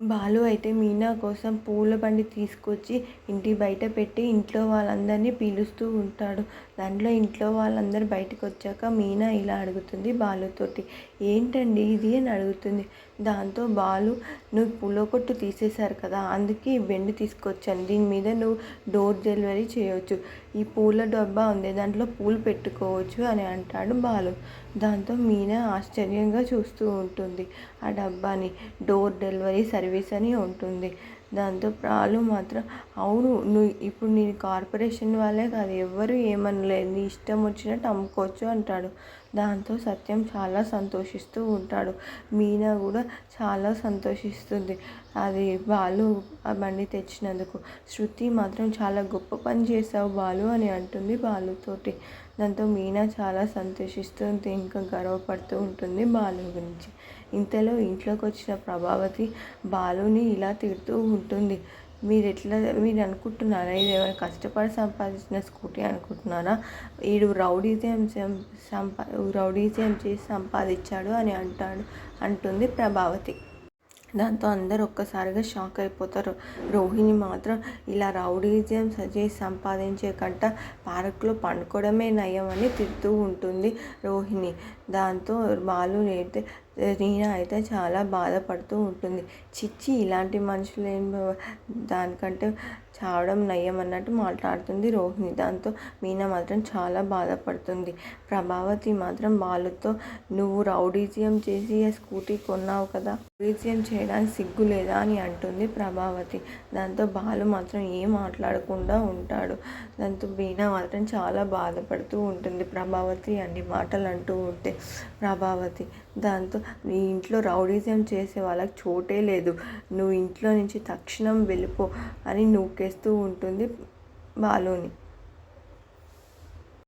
బాలు అయితే మీనా కోసం పూల బండి తీసుకొచ్చి ఇంటి బయట పెట్టి ఇంట్లో వాళ్ళందరినీ పిలుస్తూ ఉంటాడు. దాంట్లో ఇంట్లో వాళ్ళందరూ బయటకు వచ్చాక మీనా ఇలా అడుగుతుంది బాలుతోటి. ఏంటండి ఇది? అని అడుగుతుంది. దాంతో బాలు నువ్వు పూల కొట్టు తీసేశారు కదా అందుకే ఈ బెండ్ తీసుకొచ్చాను. దీని మీద నువ్వు డోర్ డెలివరీ చేయవచ్చు ఈ పూల డబ్బా ఉంది దాంట్లో పూలు పెట్టుకోవచ్చు అని అంటాడు బాలు. దాంతో మీనా ఆశ్చర్యంగా చూస్తూ ఉంటుంది. ఆ డబ్బాని డోర్ డెలివరీ సర్వీస్ సర్వీస్ ఉంటుంది. దాంతో బాలు మాత్రం అవును నువ్వు ఇప్పుడు నేను కార్పొరేషన్ వాళ్ళే కాదు ఎవ్వరు ఏమనలేదు. నీ ఇష్టం వచ్చినట్టు అమ్ముకోవచ్చు అంటాడు. దాంతో సత్యం చాలా సంతోషిస్తూ ఉంటాడు. మీనా కూడా చాలా సంతోషిస్తుంది. అది బాలు బండి తెచ్చినందుకు. శృతి మాత్రం చాలా గొప్ప పని చేసావు బాలు అని అంటుంది బాలుతోటి. దాంతో మీనా చాలా సంతోషిస్తుంది ఇంకా గర్వపడుతూ ఉంటుంది బాలు గురించి. ఇంతలో ఇంట్లోకి వచ్చిన ప్రభావతి బాలుని ఇలా తిడుతూ ఉంటుంది. మీరు ఎట్లా మీరు అనుకుంటున్నారా? ఇది ఏమైనా కష్టపడి సంపాదించిన స్కూటీ అనుకుంటున్నారా? వీడు రౌడీజం సంపా రౌడీజం చేసి సంపాదించాడు అని అంటాడు అంటుంది ప్రభావతి. దాంతో అందరూ ఒక్కసారిగా షాక్ అయిపోతారు. రోహిణి మాత్రం ఇలా రౌడీజం చేసి సంపాదించే కంట పార్క్లో పండుకోవడమే నయం అని తిడుతూ ఉంటుంది రోహిణి. దాంతో బాలు అయితే రీనా అయితే చాలా బాధపడుతూ ఉంటుంది. చిచ్చి ఇలాంటి మనుషులు ఏం దానికంటే చావడం నయం అన్నట్టు మాట్లాడుతుంది రోహిణి. దాంతో మీనా మాత్రం చాలా బాధపడుతుంది. ప్రభావతి మాత్రం బాలుతో నువ్వు రౌడీజియం చేసి ఆ స్కూటీ కొన్నావు కదా రౌడీజియం చేయడానికి సిగ్గు లేదా? అని అంటుంది ప్రభావతి. దాంతో బాలు మాత్రం ఏం మాట్లాడకుండా ఉంటాడు. దాంతో మీనా మాత్రం చాలా బాధపడుతూ ఉంటుంది. ప్రభావతి అన్ని మాటలు అంటూ ఉంటే ప్రభావతి దాంతో నీ ఇంట్లో రౌడీజం చేసే వాళ్ళకి చోటే లేదు. నువ్వు ఇంట్లో నుంచి తక్షణం వెళ్ళిపో అని నూకేస్తూ ఉంటుంది బాలుని.